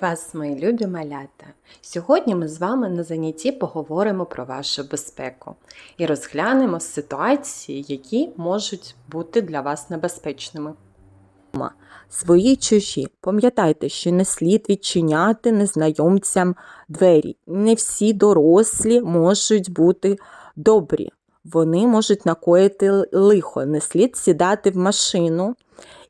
Вас, мої любі малята! Сьогодні ми з вами на занятті поговоримо про вашу безпеку і розглянемо ситуації, які можуть бути для вас небезпечними. Свої чужі. Пам'ятайте, що не слід відчиняти незнайомцям двері. Не всі дорослі можуть бути добрі. Вони можуть накоїти лихо. Не слід сідати в машину.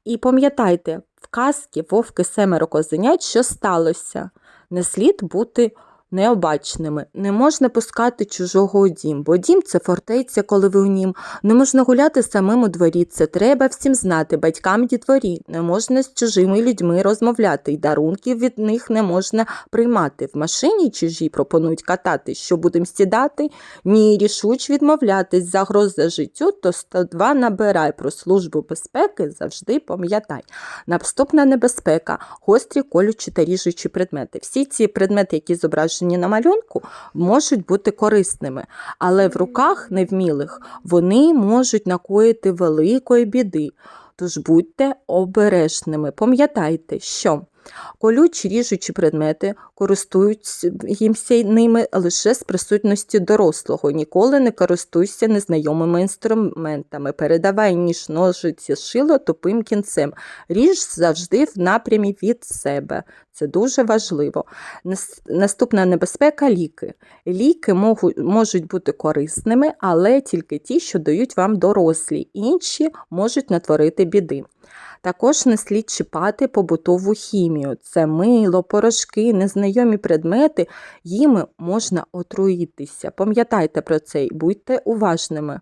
І пам'ятайте, в казці вовки семеро козенят, що сталося. Не слід бути необачними. Не можна пускати чужого у дім, бо дім це фортеця, коли ви у нім. Не можна гуляти самим у дворі. Це треба всім знати, батькам дітворі. Не можна з чужими людьми розмовляти, і дарунків від них не можна приймати. В машині чужі пропонують катати. Що будемо сідати? Ні, рішуч відмовлятись. Загроза життю, то 102 набирай. Про службу безпеки завжди пам'ятай. Наступна небезпека гострі, колючі та ріжучі предмети. Всі ці предмети, які зображені на малюнку, можуть бути корисними, але в руках невмілих вони можуть накоїти великої біди. Тож будьте обережними. Пам'ятайте, що колючі ріжучі предмети користуються ними лише з присутності дорослого. Ніколи не користуйся незнайомими інструментами. Передавай ніж ножиці шило тупим кінцем. Ріж завжди в напрямі від себе. Це дуже важливо. Наступна небезпека ліки. Ліки можуть бути корисними, але тільки ті, що дають вам дорослі. Інші можуть натворити біди. Також не слід чіпати побутову хімію. Це мило, порошки, незнайомі предмети. Їми можна отруїтися. Пам'ятайте про це і будьте уважними.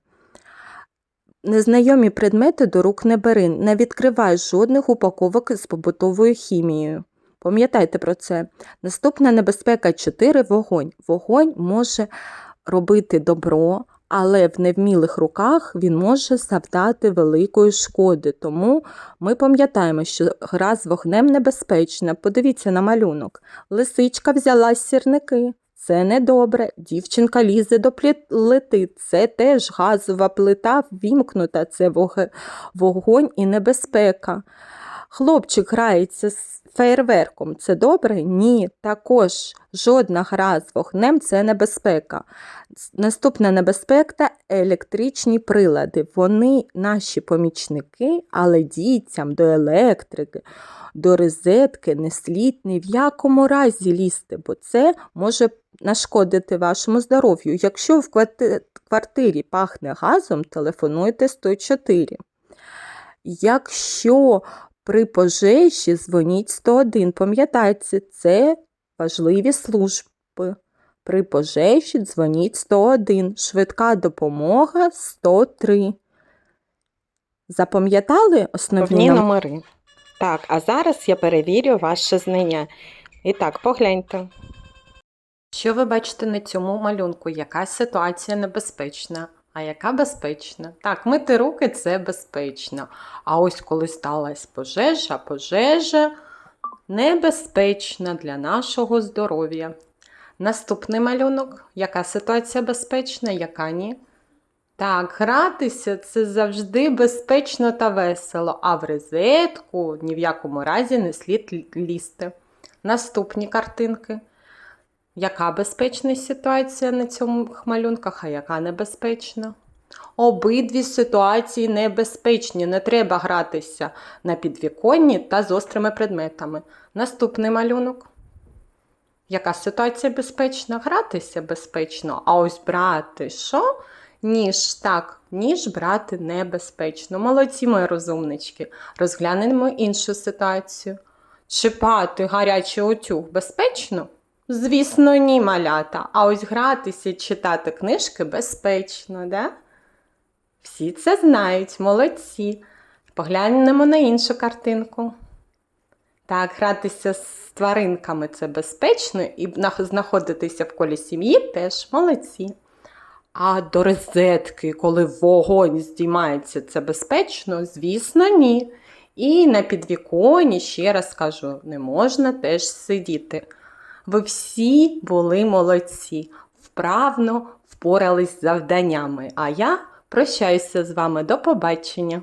Незнайомі предмети до рук не бери, не відкривай жодних упаковок з побутовою хімією. Пам'ятайте про це. Наступна небезпека 4 вогонь. Вогонь може робити добро, але в невмілих руках він може завдати великої шкоди. Тому ми пам'ятаємо, що гра з вогнем небезпечна. Подивіться на малюнок. Лисичка взяла сірники. Це недобре. Дівчинка лізе до плити. Це теж газова плита ввімкнута. Це вогонь і небезпека. Хлопчик грається з феєрверком. Це добре? Ні. Також жодна гра з вогнем це небезпека. Наступна небезпека електричні прилади. Вони наші помічники, але дітям до електрики, до розетки не слід ні в якому разі лізти, бо це може нашкодити вашому здоров'ю. Якщо в квартирі пахне газом, телефонуйте 104. Якщо при пожежі дзвоніть 101. Пам'ятайте, це важливі служби. При пожежі дзвоніть 101. Швидка допомога 103. Запам'ятали основні номери? номери. Так, а зараз я перевірю ваше знання. І так, погляньте. Що ви бачите на цьому малюнку? Яка ситуація небезпечна? А яка безпечна? Так, мити руки це безпечно. А ось коли сталася пожежа, пожежа небезпечна для нашого здоров'я. Наступний малюнок. Яка ситуація безпечна, яка ні? Так, гратися це завжди безпечно та весело, а в розетку ні в якому разі не слід лізти. Наступні картинки. Яка безпечна ситуація на цьому малюнках, а яка небезпечна? Обидві ситуації небезпечні, не треба гратися на підвіконні та з острими предметами. Наступний малюнок. Яка ситуація безпечна? Гратися безпечно, а ось брати що? Ніж, так, ніж брати небезпечно. Молодці, мої розумнички. Розглянемо іншу ситуацію. Чіпати гарячий утюг безпечно? Звісно, ні, малята. А ось гратися і читати книжки безпечно, да? Всі це знають, молодці. Поглянемо на іншу картинку. Так, гратися з тваринками це безпечно, і знаходитися в колі сім'ї теж молодці. А до розетки, коли вогонь здіймається, це безпечно? Звісно, ні. І на підвіконі, ще раз кажу, не можна теж сидіти. Ви всі були молодці, вправно впорались з завданнями. А я прощаюся з вами. До побачення!